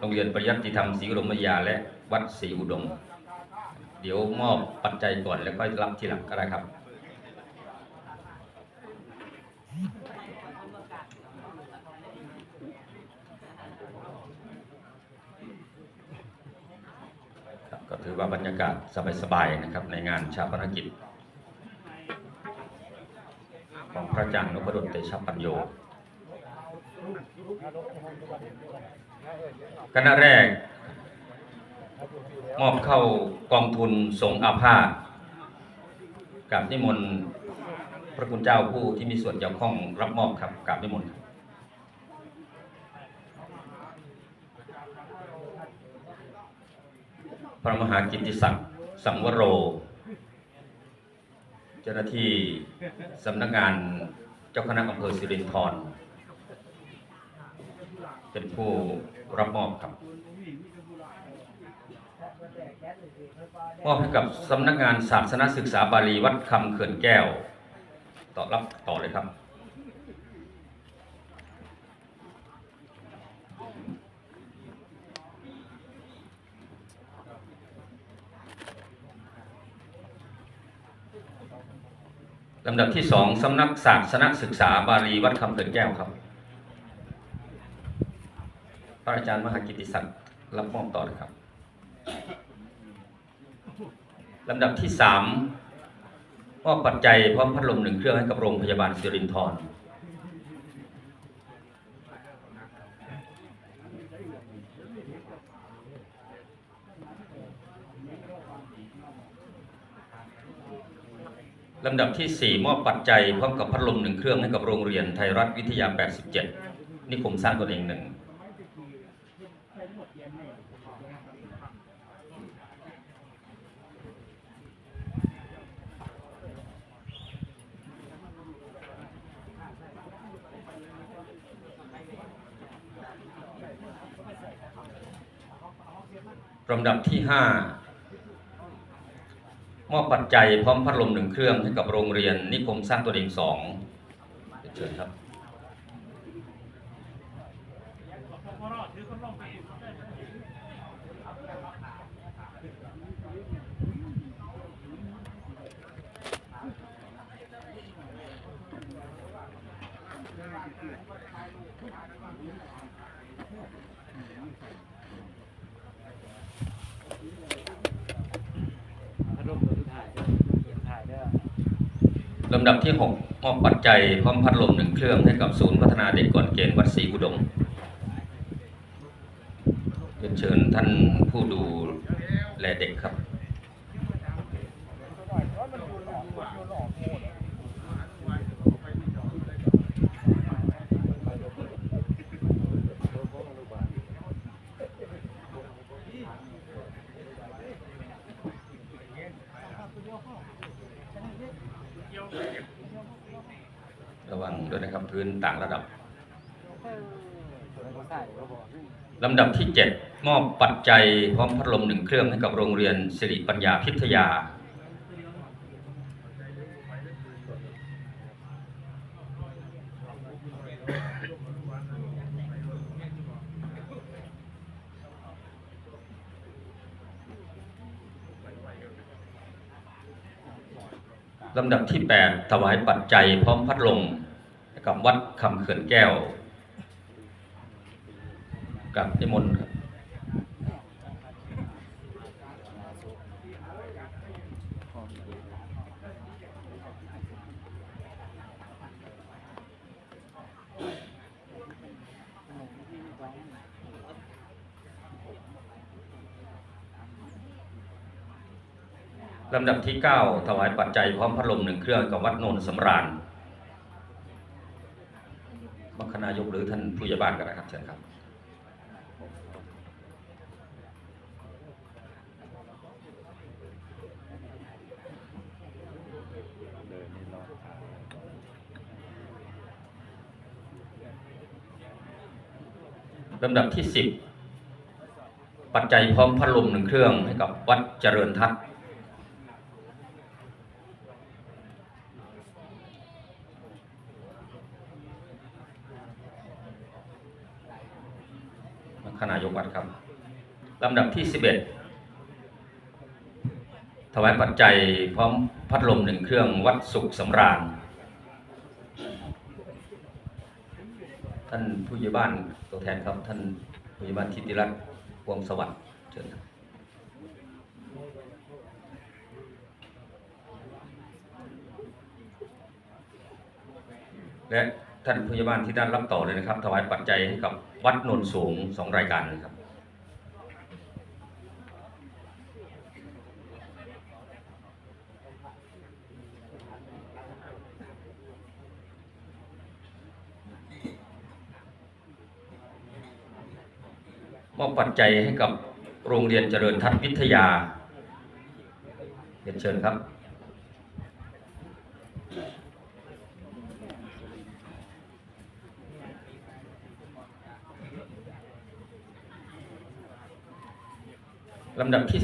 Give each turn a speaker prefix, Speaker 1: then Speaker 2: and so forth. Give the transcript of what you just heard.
Speaker 1: โรงเรียนปริยัติธรรมศรีอุดมวิทยาและวัดศรีอุดม เดี๋ยวมอบปัจจัยก่อนแล้วก็รับทีหลังก็ได้ครับครับก็ถือว่าบรรยากาศสบายๆนะครับ ในงานชาปนกิจ ของพระอาจารย์นพดลเตชะปัญโย คณะแรก มอบเข้ากองทุนสงอาภาสกับนิมนต์พระคุณเจ้าผู้ที่มีส่วนเกี่ยวข้องรับมอบครับกับนิมนต์พระมหากิตติศักดิ์สังวโร เจ้าหน้าที่สำนักงานเจ้าคณะอำเภอสิรินธร เป็นผู้รับมอบครับมอบให้กับสำนักงานศาสนศึกษาบาลีวัดคำเขื่อนแก้วต่อรับต่อเลยครับ ลำดับที่สองสำนักศาสนศึกษาบาลีวัดคำเกิดแก้วครับ ระอาจารย์มหากิติศักดิ์รับมอบต่อเลยครับลำดับที่สามมอบปัจจัยพร้อมพัดลมหนึ่งเครื่องให้กับโรงพยาบาลสิรินธรลำดับที่สี่มอบปัจจัยพร้อมกับพัดลมหนึ่งเครื่องให้กับโรงเรียนไทยรัฐวิทยา 87 นิคมสร้างตนเองหนึ่ง ลำดับที่ห้ามอบปัจจัยพร้อมพัดลมหนึ่งเครื่องให้กับโรงเรียนนิคมสร้างตัวเองสองเชิญครับ
Speaker 2: ลำ
Speaker 1: ดับที่ 6 มอบปัจจัยพร้อมพัดลมหนึ่งเครื่องให้กับศูนย์พัฒนาเด็กก่อนเกณฑ์วัดศรีอุดมเรียนเชิญท่านผู้ดูแลเด็กครับ ระวังด้วยนะครับพื้นต่างระดับลำดับที่ 7 มอบปัจจัยพร้อมพัดลมหนึ่งเครื่องให้กับโรงเรียนสิริปัญญาพิทยา ลำดับที่ 8 ถวายปัจจัยพร้อมพัดลมกับวัดคำเขื่อนแก้ว กับนิมนต์ครับ ลำดับที่ 9 ถวายปัจจัยพร้อมพัดลมหนึ่งเครื่องกับวัดโนนสำราญมัคคณายกหรือท่านผู้ใหญ่บ้านกันนะครับเชิญครับลำดับที่ 10 ปัจจัยพร้อมพัดลมหนึ่งเครื่องให้กับวัดเจริญทัศน์ม คณะยกวัดครับลำดับที่ 11 ถวายปัจจัยพร้อมพัดลมหนึ่งเครื่องวัดสุขสำราญ ท่านผู้ใหญ่บ้านตัวแทนครับ ท่านผู้ใหญ่บ้านทิติรัตน์พวงสวัสดิ์เชิญครับและท่านผู้ใหญ่บ้านที่ด้านรับต่อเลยนะครับ ถวายปัจจัยให้กับ วัดโนนสูงสองรายการเลยครับ มอบปัจจัยให้กับโรงเรียนเจริญทัศน์วิทยาเรียนเชิญครับ ลำดับที่